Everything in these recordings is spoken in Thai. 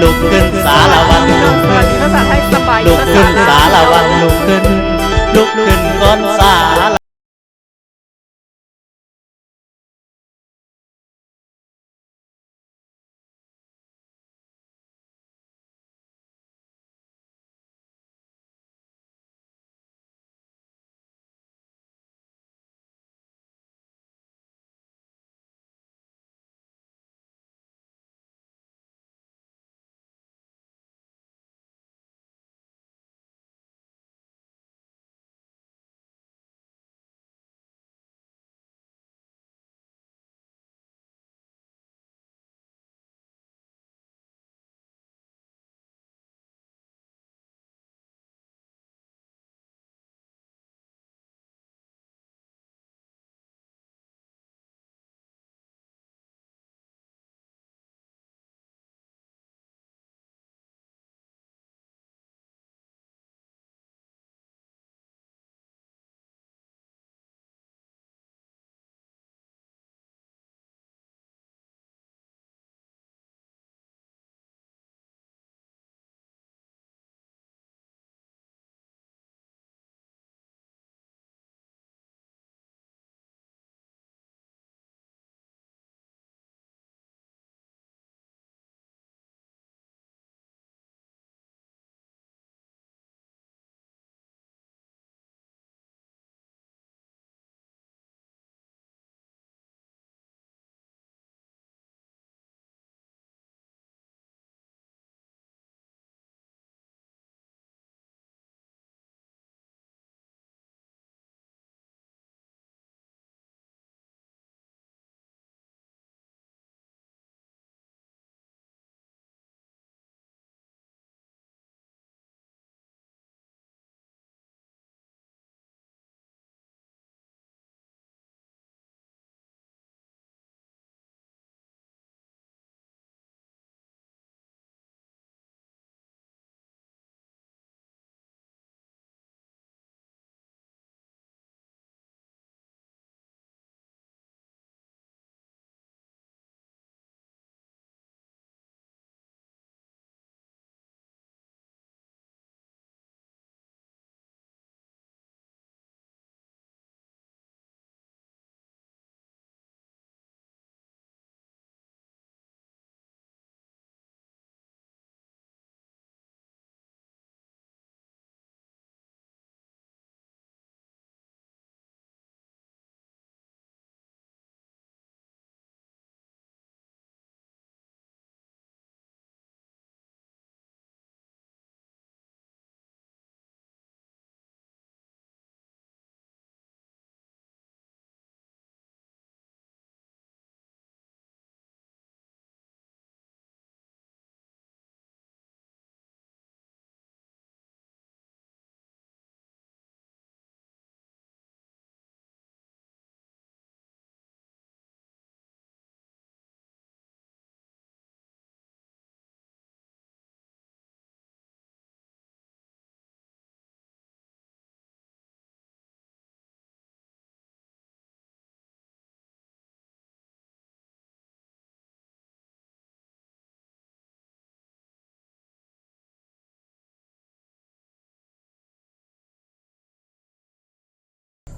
ลุกขึ้นสารวันลุกสวัขึ้สนดีภาษาไทยสบายลุกขึ้นภสารวันลุกขึ้น ลุกขึ้นก้อนสาร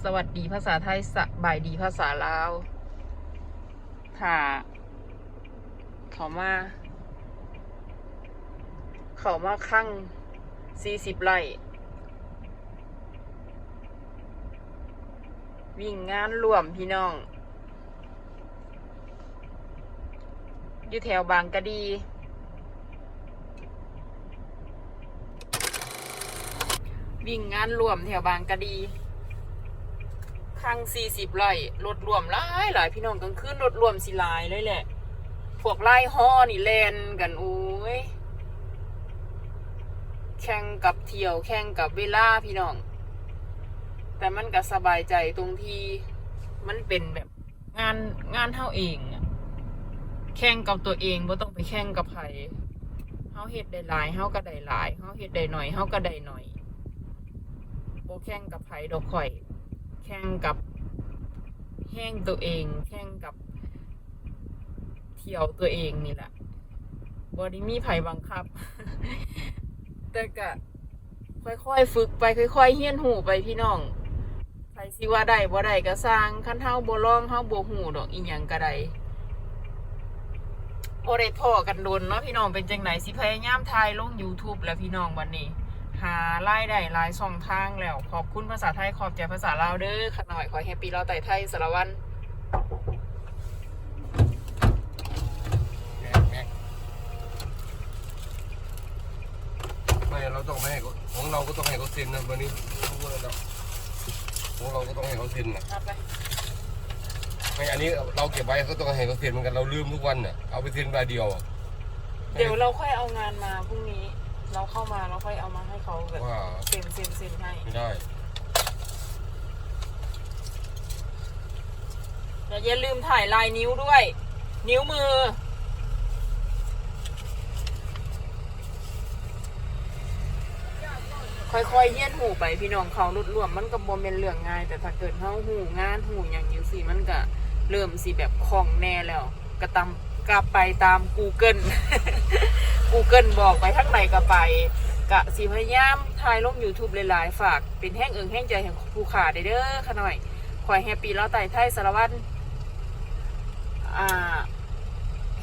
สวัสดีภาษาไทยสบายดีภาษาลาวถ้าเขามา เขามาข้างสี่สิบไร่วิ่งงานร่วมพี่น้อง อยู่แถวบางกะดี วิ่งงานร่วมแถวบางกะดี ข้งสี่สิบไร่รถรวมหลายหลายพี่น้องกลางคืนรถรวมสิหลายเลยแหละ พวกไล่ห่อนี่แลนกันโอ้ย แข่งกับเที่ยวแข่งกับเวลาพี่น้อง แต่มันก็สบายใจตรงที่มันเป็นแบบงานงานเท่าเองอะแข่งกับตัวเองบ่ต้องไปแข่งกับใครเฮาเฮ็ดได้หลายเฮาก็ได้หลายเฮาเฮ็ดได้หน่อยเฮาก็ได้หน่อยโบแข่งกับไผดอกข่อย ข่งกับแห้งตัวเอง แข่งกับ เที่ยวตัวเองนี่แหละบอดี้มีไผ่บังคับ แต่ก็ค่อยๆฝึกไปค่อยๆเฮี้ยนหูไปพี่น้องใครสิว่าได้บ่ได้ก็สร้างคันเฮาบ่ลองเฮาบ่หูดอกอีหยังก็ได้บ่ได้พ่อกันโดนเนาะพี่น้องเป็นจังไหนสิพยายามถ่ายลง YouTube แล้วพี่น้องวันนี้ หารายได้หลายช่องทางแล้ว ขอบคุณภาษาไทยขอบใจภาษาลาวเด้อขะหน่อยขอแฮปปี้ลาวไต่ไทยสารวันแง่แง่ไม่เราต้องไม่ให้เขาของเราก็ต้องให้เขาเซ็นนะวันนี้ของเราก็ต้องให้เขาเซ็นนะเอาไปไม่อันนี้เราเก็บไว้ก็ต้องให้เขาเซ็นเหมือนกันเราลืมทุกวันน่ะเอาไปเซ็นรายเดียวอะ เดี๋ยวเราค่อยเอางานมาพรุ่งนี้ เราเข้ามาเราค่อยเอามาให้เขาแบบว่าเซ็นเซ็นเซ็นให้ ไม่ได้แต่อย่าลืมถ่ายลายนิ้วด้วย นิ้วมือ ค่อยๆเฮี้ยนหูไปพี่น้องเขารุดร่วมมันก็บ่เป็นเรื่องง่าย แต่ถ้าเกิดเฮาหูงานหูอย่างอยู่สิมันก็เริ่มสิแบบคล่องแน่แล้ว ก็ตามกลับไปตาม Google Google บอกไปทั้งไหนก็ไปกะสิพยายามถ่ายลง YouTube หลายๆ ฝากเป็นแห้งเอิงแห้งใจแห่งผู้ขาได้เด้อค่ะหน่อยคอยแฮปปี้แล้วไต่ไทยสารวัตรอ่า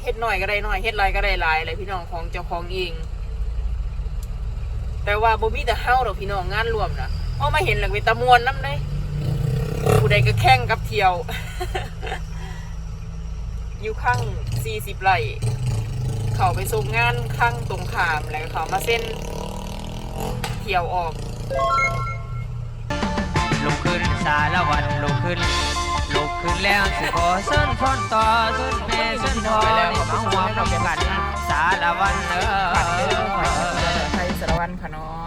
เฮ็ดหน่อยก็ได้หน่อยเฮ็ดหลายก็ได้หลายเลยพี่น้องของเจ้าของเอง แต่ว่าบ่มีแต่เฮาดอกพี่น้องงานรวมนะเอามาเห็นแล้วเป็นตะมวนน้ำได้ผู้ใดก็แข่งกับเที่ยว อยู่ข้าง40ไร่ เขาไปส่งงานข้างตรงขามแล้วก็เขามาเส้นเที่ยวออกลุกขึ้นสารวันลุกขึ้นลุกขึ้นแล้วสิขอเส้นทอนต่อเส้นแม่เส้นพ่อนี่มาหัวพร้อมกันสารวันเออไทยสารวันขะน้อย